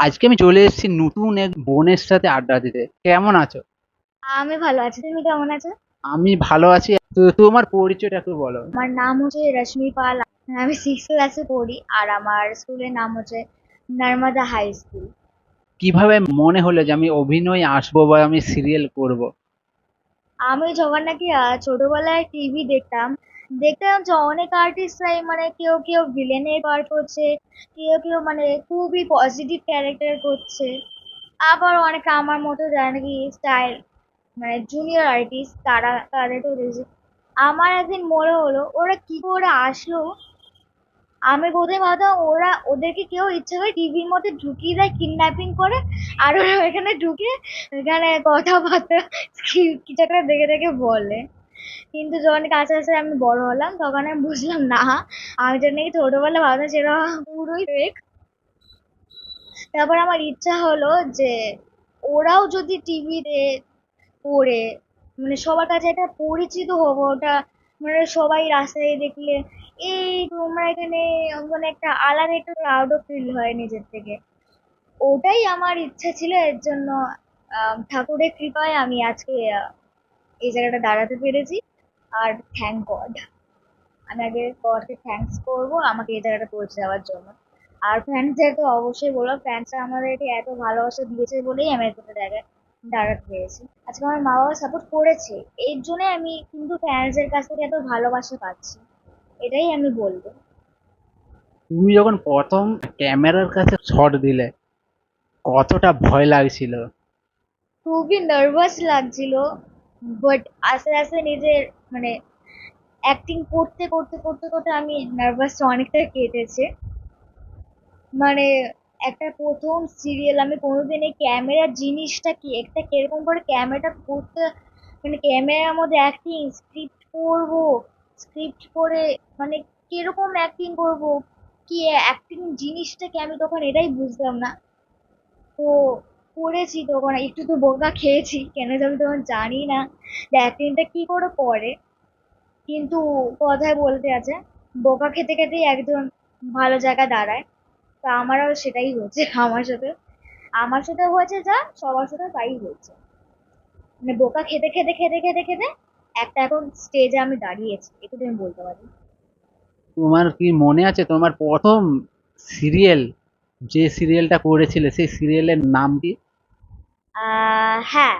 আজকে আমি চলে এসেছি নতুন এক বোনের সাথে আড্ডা দিতে। কেমন আছো? আমি ভালো আছি। তুমি কেমন আছো? আমি ভালো আছি। তো তোমার পরিচয়টা একটু বলো। আমার নাম হচ্ছে রশ্মি পাল। আমি সিক্স ক্লাসে পড়ি আর আমার স্কুলের নাম হচ্ছে নর্মদা হাই স্কুল কীভাবে মনে হলো যে আমি অভিনয় আসব বা আমি সিরিয়াল করব? আমি যখন নাকি আহ, ছোটবেলায় টিভি দেখতাম দেখতাম যে অনেক আর্টিস্টরাই মানে কেউ কেউ ভিলেনের পার্ট করছে, কেউ কেউ মানে খুবই পজিটিভ ক্যারেক্টার করছে। আবার অনেকে আমার মতো যারা নাকি স্টাইল মানে জুনিয়র আর্টিস্ট তারা তাদের তো দেখছি আমার একদিন মনে হলো, ওরা কি করে আসলো? আমি প্রথমে ভাবতাম ওরা, ওদেরকে কেউ ইচ্ছে করে টিভির মধ্যে ঢুকিয়ে দেয় কিডন্যাপিং করে, আর ওরা ওখানে ঢুকে এখানে কথাবার্তা কিছু একটা দেখে দেখে বলে। কিন্তু যখন কাছে আস্তে আমি বড় হলাম, তখন আমি বুঝলাম, না, আমি তো নাকি ছোটবেলা ভাবতাম সেটা পুরোই ফেক তারপর আমার ইচ্ছা হলো যে ওরাও যদি টিভিতে পড়ে মানে সবার কাছে একটা পরিচিত হব ওটা মানে সবাই রাস্তায় দেখলে, এই তোমরা এখানে মানে একটা আলাদা একটা প্রাউড ফিল হয় নিজের থেকে। ওটাই আমার ইচ্ছা ছিল, এর জন্য ঠাকুরের কৃপায় আমি আজকে এই জায়গাটা দাঁড়াতে পেরেছি। আর থ্যাংক গড আমি আগে গডকে থ্যাঙ্কস করব আমাকে এই জায়গাটা পৌঁছে দেওয়ার জন্য। আর ফ্যান্সদের তো অবশ্যই বলো ফ্যান্সরা আমাদেরকে এত ভালোবাসা দিয়েছে বলেই আমি এতটা জায়গায় দাঁড়াতে পেরেছি। আজকে আমার মা বাবা সাপোর্ট করেছে। এর জন্য আমি কিন্তু ফ্যান্সদের কাছ থেকে এত ভালোবাসা পাচ্ছি। এটাই আমি বলব। তুমি যখন প্রথম ক্যামেরার কাছে শট দিলে কতটা ভয় লাগছিল? খুবই নার্ভাস লাগছিল। বাট আস্তে আস্তে নিজের মানে অ্যাক্টিং করতে করতে করতে করতে আমি নার্ভাসটা অনেকটা কেটেছে। মানে একটা প্রথম সিরিয়াল আমি কোনোদিন এই ক্যামেরার জিনিসটা কি, একটা কীরকম করে ক্যামেরাটা করতে মানে ক্যামেরার মধ্যে অ্যাক্টিং স্ক্রিপ্ট করব স্ক্রিপ্ট করে মানে কীরকম অ্যাক্টিং করব, কি অ্যাক্টিং জিনিসটা কি আমি তখন এটাই বুঝতাম না। তো করেছি তখন একটু তো বোকা খেয়েছি, কেন যে আমি তখন জানি না। অ্যাক্টিংটা কি করে করে, কিন্তু কথায় বলতে আছে, বোকা খেতে খেতেই একজন ভালো জায়গায় দাঁড়ায়। তো আমারও সেটাই হয়েছে আমার সাথে। আমার সাথে হয়েছে যা, সবার সাথে তাই হয়েছে। মানে বোকা খেতে খেতে খেতে খেতে খেতে একটা এখন স্টেজে আমি দাঁড়িয়েছি, এটুকু আমি বলতে পারি। তোমার কি মনে আছে? তোমার প্রথম সিরিয়াল যে সিরিয়ালটা করেছিলে, সেই সিরিয়ালের নাম কি? হ্যাঁ।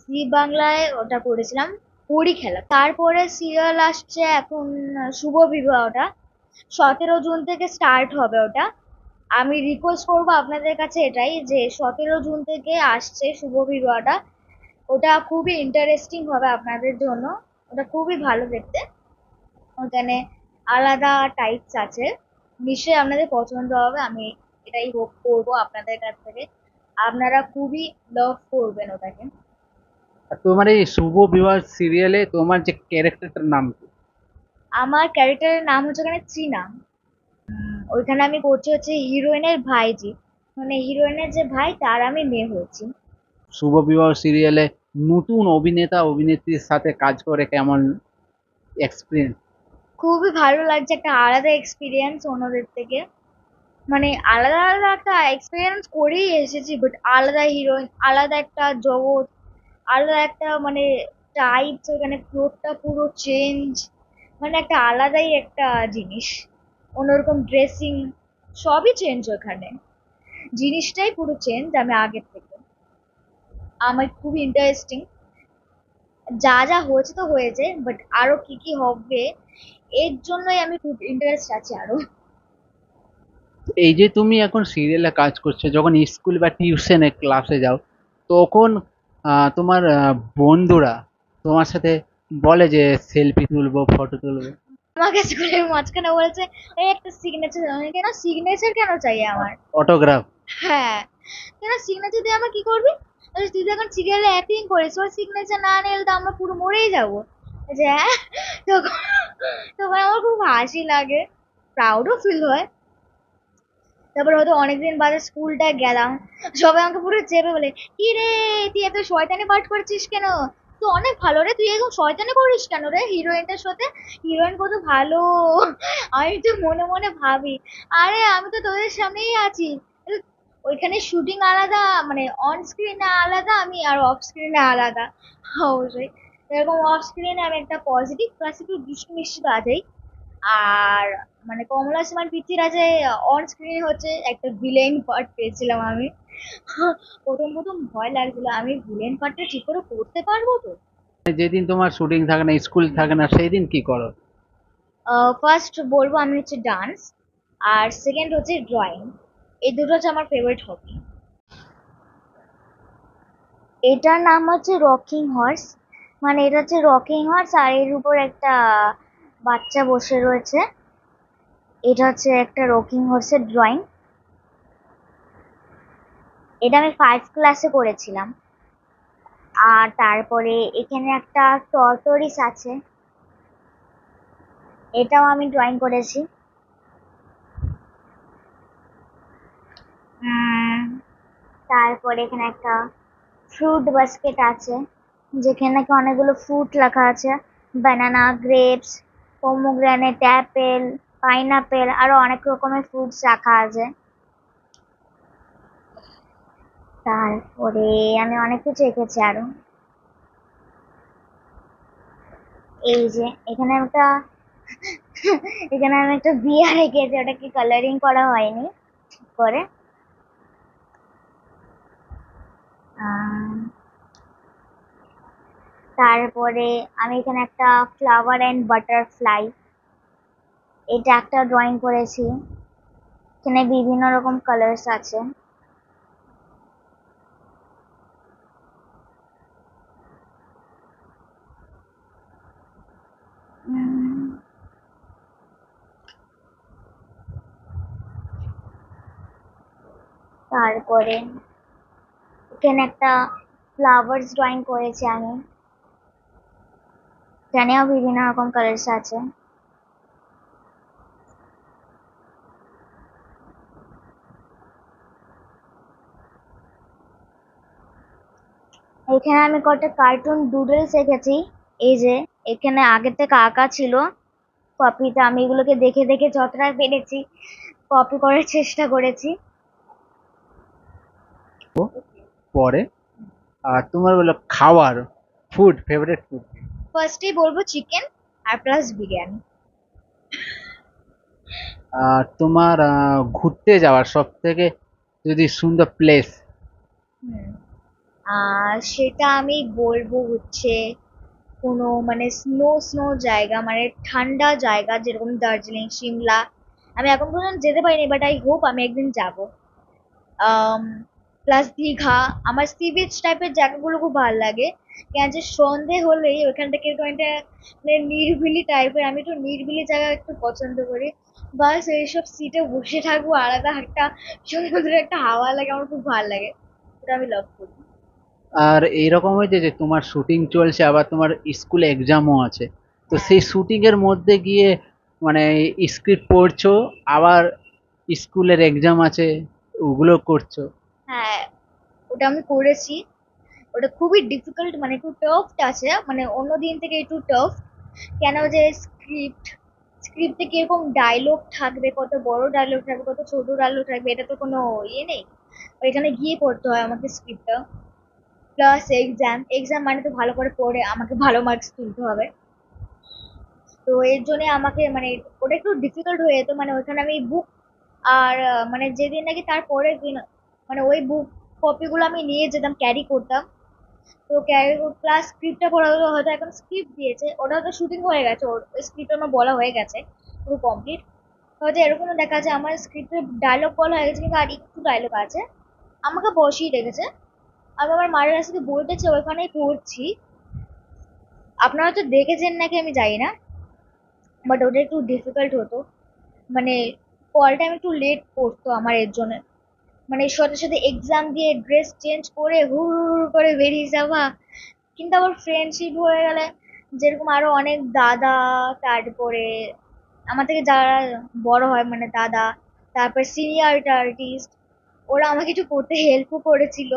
জি বাংলায় ওটা করেছিলাম পরি খেলা। তারপরে সিরিয়াল আসছে এখন শুভ বিবাহটা। সতেরো জুন থেকে স্টার্ট হবে ওটা। আমি রিকোয়েস্ট করব আপনাদের কাছে এটাই যে, সতেরো জুন থেকে আসছে শুভ বিবাহটা। ওটা খুবই ইন্টারেস্টিং হবে আপনাদের জন্য। ওটা খুবই ভালো দেখতে। ওখানে আলাদা টাইপস আছে। নিশ্চয়ই আপনাদের পছন্দ হবে আমি এটাই হোপ করব আপনাদের কাছ থেকে। আপনারা খুবই লাভ করবেন ওটাকে। তোমার এই শুভ বিবাহ সিরিয়ালে তোমার যে ক্যারেক্টারটার নাম কি? আমার ক্যারেক্টারের নাম হচ্ছে ওখানে চীনা। ওইখানে আমি করছি হচ্ছে হিরোইনের ভাইজি। মানে হিরোইনের যে ভাই তার আমি মেয়ে হয়েছি। শুভ বিবাহ সিরিয়ালে নতুন অভিনেতা অভিনেত্রীর সাথে কাজ করে কেমন এক্সপিরিয়েন্স খুবই ভালো লাগছে একটা আলাদা এক্সপিরিয়েন্স অন্যদের থেকে। মানে আলাদা আলাদা একটা এক্সপিরিয়েন্স করেই এসেছি বাট আলাদা হিরোইন আলাদা একটা জগৎ, আলাদা একটা মানে টাইপস ওখানে ফ্লোরটা পুরো চেঞ্জ মানে একটা আলাদাই একটা জিনিস। অন্যরকম ড্রেসিং সবই চেঞ্জ ওখানে। জিনিসটাই পুরো চেঞ্জ আমি আগের থেকে। আমার খুবই ইন্টারেস্টিং যা যা হয়েছে তো হয়েছে বাট আরও কি কি হবে এর জন্যই আমি খুব ইন্টারেস্ট আছি আরও। এই যে তুমি এখন সিরিয়ালে কাজ করছ যখন স্কুল বা টিউশনে ক্লাসে যাও তখন তোমার বন্ধুরা তোমার সাথে বলে যে সেলফি তুলবো ফটো তুলবো। আমাকে স্কুলের মাঝখানে বলছে এই একটা সিগনেচার আমি কেন সিগনেচার কেন চাই আমার? অটোগ্রাফ হ্যাঁ। কেন সিগনেচার দিয়ে আমার কি করবি? তুই এখন সিরিয়ালে অ্যাক্টিং করিস ওর সিগনেচার না নিলে তো আমরা পুরো মরেই যাব। যে হ্যাঁ তখন আমার খুব হাসি লাগে প্রাউডও ফিল হয়। তারপর হয়তো অনেকদিন বাদে স্কুলটায় গেলাম, সবাই আমাকে পুরো চেপে বলে, কি রে, তুই এত শয়তানি পাঠ করছিস কেন? তুই অনেক ভালো রে, তুই এরকম শয়তানি করিস কেন রে হিরোইনটার সাথে? হিরোইন কত ভালো, আমি তো মনে মনে ভাবি, আরে আমি তো তোদের সামনেই আছি। ওইখানে শুটিং আলাদা মানে অন স্ক্রিনে আলাদা, আমি আর অফ স্ক্রিনে আলাদা, অবশ্যই। এরকম অফ স্ক্রিনে আমি একটা পজিটিভ প্লাস একটু দুষ্টু মিষ্টি তো আছেই। আর মানে কমলা সীমান আছে অন স্ক্রিনে হচ্ছে একটা ভিলেন পার্ট পেয়েছিলাম আমি। প্রথম প্রথম ভয় লাগছিল আমি ভিলেন পার্টটা ঠিক করে করতে পারব তো? যেদিন তোমার শুটিং থাকে না স্কুল থাকে না সেই দিন কি করো? ফার্স্ট বলব আমি হচ্ছে ডান্স আর সেকেন্ড হচ্ছে ড্রয়িং এই দুটো হচ্ছে আমার ফেভারিট হবি এটার নাম হচ্ছে রকিং হর্স মানে এটা হচ্ছে রকিং হর্স আর এর উপর একটা বাচ্চা বসে রয়েছে। এটা হচ্ছে একটা রকিং হর্সের ড্রয়িং এটা আমি ফাইভ ক্লাসে করেছিলাম। আর তারপরে এখানে একটা টর্টরিস আছে। এটাও আমি ড্রয়িং করেছি। তারপরে এখানে একটা ফ্রুট বাস্কেট আছে। যেখানে নাকি অনেকগুলো ফ্রুট লেখা আছে। Banana grapes pomegranate apple pineapple আরও অনেক রকমের ফ্রুটস রাখা আছে। তারপরে আমি অনেক কিছু এঁকেছি আরও। এই যে এখানে একটা এখানে আমি একটা বিয়ার এঁকেছি ওটাকে কালারিং করা হয়নি ঠিক করে। আম, তারপরে আমি এখানে একটা ফ্লাওয়ার অ্যান্ড বাটারফ্লাই এটা একটা ড্রয়িং করেছি। এখানে বিভিন্ন রকম কালার্স আছে। তারপরে এখানে একটা ফ্লাওয়ার্স ড্রয়িং করেছি আমি। এখানেও বিভিন্ন রকম কালার্স আছে। এখানে আমি কটা কার্টুন ডুডলস এঁকেছি এই যে, এখানে আগে থেকে আঁকা ছিল। কপিতে আমি এগুলোকে দেখে দেখে যতটা পেরেছি কপি করার চেষ্টা করেছি। পরে? আর তোমার বলো খাবার ফুড ফেভারিট ফুড ফার্স্টেই বলব চিকেন আর প্লাস বিরিয়ানি। আর তোমার আহ, ঘুরতে যাওয়ার সব থেকে যদি সুন্দর প্লেস হুম। আর সেটা আমি বলব হচ্ছে কোনো মানে স্নো স্নো জায়গা মানে ঠান্ডা জায়গা যেরকম দার্জিলিং সিমলা। আমি এখন পর্যন্ত যেতে পারিনি বাট আই হোপ আমি একদিন যাব। প্লাস দীঘা। আমার সি বিচ টাইপের জায়গাগুলো খুব ভালো লাগে। কেন যে সন্ধে হলেই ওখান থেকে এরকম একটা মানে নিরিবিলি টাইপের আমি একটু নিরিবিলি জায়গা একটু পছন্দ করি। বাস এইসব সিটে বসে থাকব আলাদা একটা সমুদ্রের একটা হাওয়া লাগে আমার খুব ভালো লাগে। ওটা আমি লাভ করি। আর এইরকম হয়েছে যে তোমার শুটিং চলছে আবার তোমার স্কুলে এক্সামও আছে। তো সেই শুটিং এর মধ্যে গিয়ে মানে স্ক্রিপ্ট পড়ছো আবার স্কুলের এক্সাম আছে ওগুলো করছ। হ্যাঁ ওটা আমি করেছি। ওটা খুবই ডিফিকাল্ট মানে একটু টাফ আছে। মানে অন্য দিন থেকে একটু টাফ কেন যে স্ক্রিপ্ট স্ক্রিপ্টে কীরকম ডায়লগ থাকবে, কত বড় ডায়লগ থাকবে, কত ছোট ডায়লগ থাকবে, এটা তো কোনো ইয়ে নেই। এখানে গিয়ে পড়তে হয় আমাকে স্ক্রিপ্টটা প্লাস এক্সাম এক্সাম মানে তো ভালো করে পড়ে, আমাকে ভালো মার্কস তুলতে হবে। তো এর জন্য আমাকে মানে ওটা একটু ডিফিকাল্ট হয়ে যেত মানে ওইখানে আমি বুক আর মানে যেদিন নাকি তারপরের দিন মানে ওই বুক কপিগুলো আমি নিয়ে যেতাম ক্যারি করতাম। তো প্লাস স্ক্রিপ্টটা পড়া হলো হয়তো এখন স্ক্রিপ্ট দিয়েছে, ওটা হয়তো শুটিং হয়ে গেছে, ওর স্ক্রিপ্ট আমার বলা হয়ে গেছে পুরো কমপ্লিট হয়তো এরকমও দেখা যায় আমার স্ক্রিপ্টের ডায়লগ বলা হয়ে গেছে, কিন্তু আর একটু ডায়লগ আছে। আমাকে বসিয়ে রেখেছে। আমি আমার মায়ের কাছ বলতেছি ওইখানেই পড়ছি আপনারা তো দেখেছেন নাকি আমি জানি না বাট ওটা একটু ডিফিকাল্ট হতো। মানে কলটা আমি একটু লেট পড়তো আমার এর জন্য। মানে সাথে সাথে এক্সাম দিয়ে ড্রেস চেঞ্জ করে হুড় করে বেরিয়ে যাওয়া। কিন্তু আবার ফ্রেন্ডশিপ হয়ে গেলে যেরকম আরও অনেক দাদা, তারপরে আমার থেকে যারা বড় হয় মানে দাদা, তারপর সিনিয়র আর্টিস্ট ওরা আমাকে একটু করতে হেল্পও করেছিল।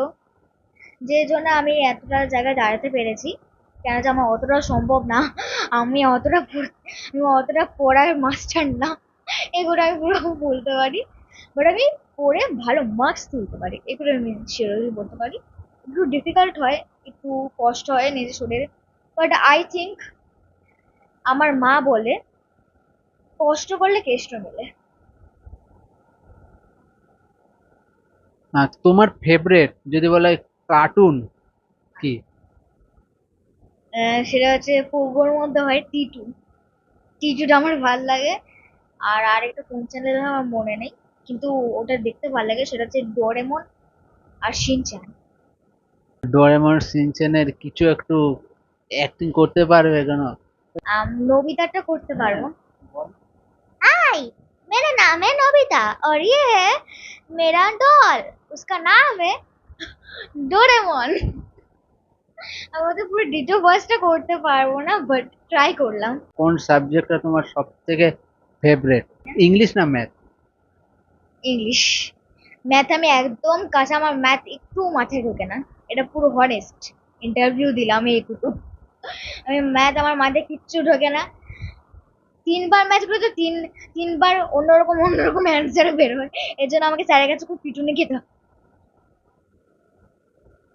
যে জন্য আমি এতটা জায়গায় দাঁড়াতে পেরেছি। কেন যে আমার অতটা সম্ভব না। আমি অতটা আমি অতটা পড়ার মাস্টার না। এগুলো আমি পুরো বলতে পারি। বাট আমি পড়ে ভালো মার্কস তুলতে পারি। এগুলো আমি শিওরলি বলতে পারি। একটু ডিফিকাল্ট হয় একটু কষ্ট হয় নিজের শরীরে। বাট আই থিঙ্ক আমার মা বলে কষ্ট করলে কেষ্ট মেলে। তোমার ফেভারেট যদি বলে কার্টুন কি? সেটা হচ্ছে পূর্বর মধ্যে হয় টিটু। টিটুটা আমার ভালো লাগে। আর আরেকটা কোন চ্যানেল আমার মনে নেই। কিন্তু ওটা দেখতে ভাল লাগে সেটা হচ্ছে ডোরেমন আর শিনচ্যান ডোরেমন সিনচেনের কিছু একটু অ্যাক্টিং করতে পারবে কেন আম, नोबिता করতে পারবো हाय मेरा नाम है नोबिता और ये है मेरा डॉल उसका नाम है डोरेमन আমি তো পুরো ডিটো ভয়েসটা করতে পারবো না বাট ট্রাই করলাম কোন সাবজেক্টটা তোমার সব থেকে ফেভারেট ইংলিশ না ম্যাথ ইংলিশ। ম্যাথ আমি একদম কাঁচা, আমার ম্যাথ একটু মাথায় ঢোকে না। এটা পুরো হনেস্ট ইন্টারভিউ দিলাম এইটুকু আমি ম্যাথ, আমার মাথায় কিচ্ছু ঢোকে না। তিনবার করে তো তিন, তিনবার অন্যরকম অন্যরকম অ্যান্সার বেরোয় এর জন্য আমাকে স্যারের কাছে খুব পিটুনি খেতে হয়।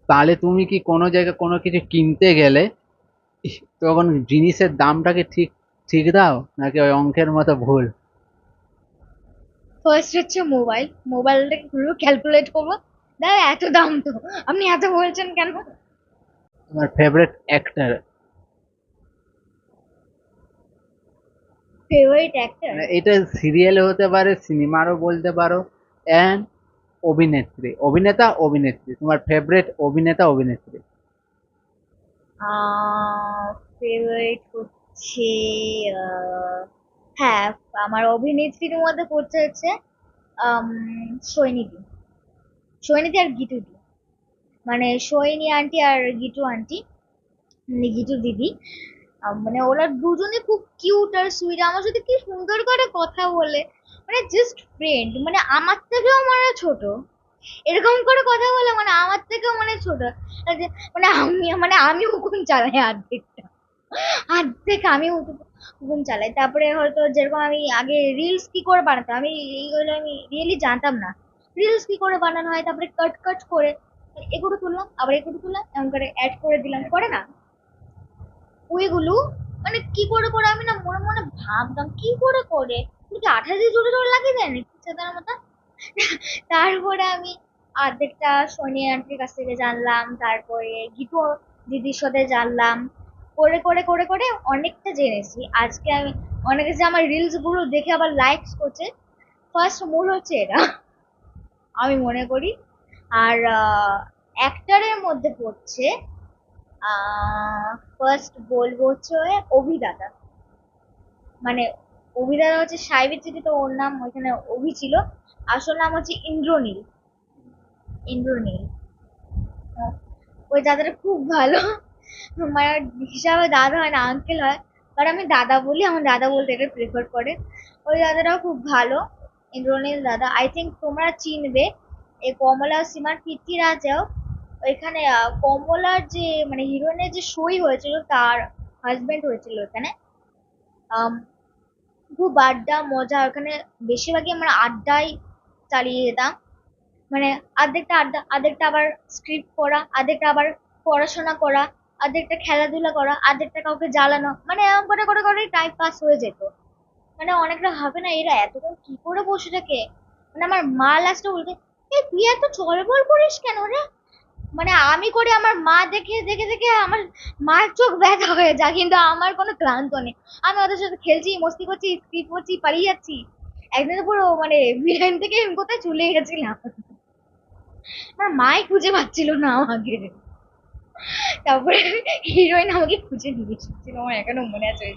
তাহলে তুমি কি কোনো জায়গায় কোনো কিছু কিনতে গেলে তখন জিনিসের দামটাকে ঠিক ঠিক দাও? নাকি ওই অঙ্কের মতো ভুল? ফার্স্ট হচ্ছে মোবাইল মোবাইলটাকে পুরো ক্যালকুলেট করব। দাদা এত দাম তো। আপনি এত বলছেন কেন? তোমার ফেভারিট অ্যাক্টর ফেভারিট অ্যাক্টর এটা সিরিয়ালে হতে পারে সিনেমারও বলতে পারো। অ্যান্ড অভিনেত্রী। অভিনেতা অভিনেত্রী। তোমার ফেভারিট অভিনেতা অভিনেত্রী? ফেভারিট হচ্ছে হ্যাঁ আমার অভিনেত্রীর মধ্যে পড়তে হচ্ছে সৈনিধি। সৈনিধি আর গিটু দি। মানে সৈনী আন্টি আর গিটু আন্টি মানে গিটু দিদি। মানে ওরা দুজনে খুব কিউট আর সুইট আমার সাথে কি সুন্দর করে কথা বলে। মানে জাস্ট ফ্রেন্ড মানে আমার থেকেও মানে ছোট। এরকম করে কথা বলে মানে আমার থেকেও মানে ছোট। মানে আমি মানে আমি হুকুম চালাই অর্ধেকটা অর্ধেক আমি হুকুম- হুকুম চালাই তারপরে হয়তো যেরকম আমি আগে রিলস কি করে বানাতাম, আমি এইগুলো আমি রিয়েলি জানতাম না। রিলস কি করে বানানো হয়, তারপরে কাট কাট করে এগুলো তুললাম, আবার এগুলো তুললাম, এমন করে অ্যাড করে দিলাম। করে না? ওইগুলো মানে কি করে করে আমি না মনে মনে ভাবতাম, কি করে করে? কি আঠা দিয়ে জোরে জোরে লাগিয়ে দেয় মতো তারপরে আমি অর্ধেকটা সোনিয়া আন্টির কাছ থেকে জানলাম, তারপরে গীতু দিদির সাথে জানলাম করে করে করে করে অনেকটা জেনেছি। আজকে আমি অনেকে যে আমার রিলসগুলো দেখে আবার লাইকস করছে ফার্স্ট মূল হচ্ছে এটা, আমি মনে করি। আর অ্যাক্টারের মধ্যে পড়ছে ফার্স্ট বলব হচ্ছে অভিদাতা। মানে অভিদাতা হচ্ছে সাহেবের চিঠি তো ওর নাম ওইখানে অভি ছিল। আসল নাম হচ্ছে ইন্দ্রনীল। ইন্দ্রনীল। ওই দাদাটা খুব ভালো। মানে হিসাবে দাদা হয় না আঙ্কেল হয় বাট আমি দাদা বলি আমার দাদা বলতে এটা প্রেফার করে। ওই দাদাটাও খুব ভালো ইন্দ্রনীল দাদা। আই থিঙ্ক তোমরা চিনবে এই কমলা সীমার ওইখানে আহ, কমলার যে মানে হিরোইনের যে সই হয়েছিল তার হাজবেন্ড হয়েছিল এখানে খুব আড্ডা মজা ওখানে বেশিরভাগই আমরা আড্ডাই চালিয়ে যেতাম। মানে আর্ধেকটা আড্ডা আর্ধেকটা আবার স্ক্রিপ্ট পড়া আর্ধেকটা আবার পড়াশোনা করা আর্ধেকটা খেলাধুলা করা আর্ধেকটা কাউকে জ্বালানো মানে এরকম করে করে করে টাইম পাস হয়ে যেত। মানে অনেকটা হবে না, এরা এতক্ষণ কি করে বসে থাকে? মানে আমার মা লাস্টে বলতে এই তুই এত চলবল করিস কেন রে? মানে আমি করে আমার মা দেখে দেখে দেখে আমার মার চোখ ব্যথা হয়ে যায়, কিন্তু আমার কোনো ক্লান্ত নেই। আমি ওদের সাথে খেলছি, মস্তি করছি স্কিপ করছি, পালিয়ে যাচ্ছি। একদিন পুরো মানে বিরিয়ানি থেকে কোথায় চলে গেছিলাম? আমার মাই খুঁজে পাচ্ছিল না আমাকে। তারপরে হিরোইন আমাকে খুঁজে নিয়ে এসেছিল আমার এখনও মনে আছে।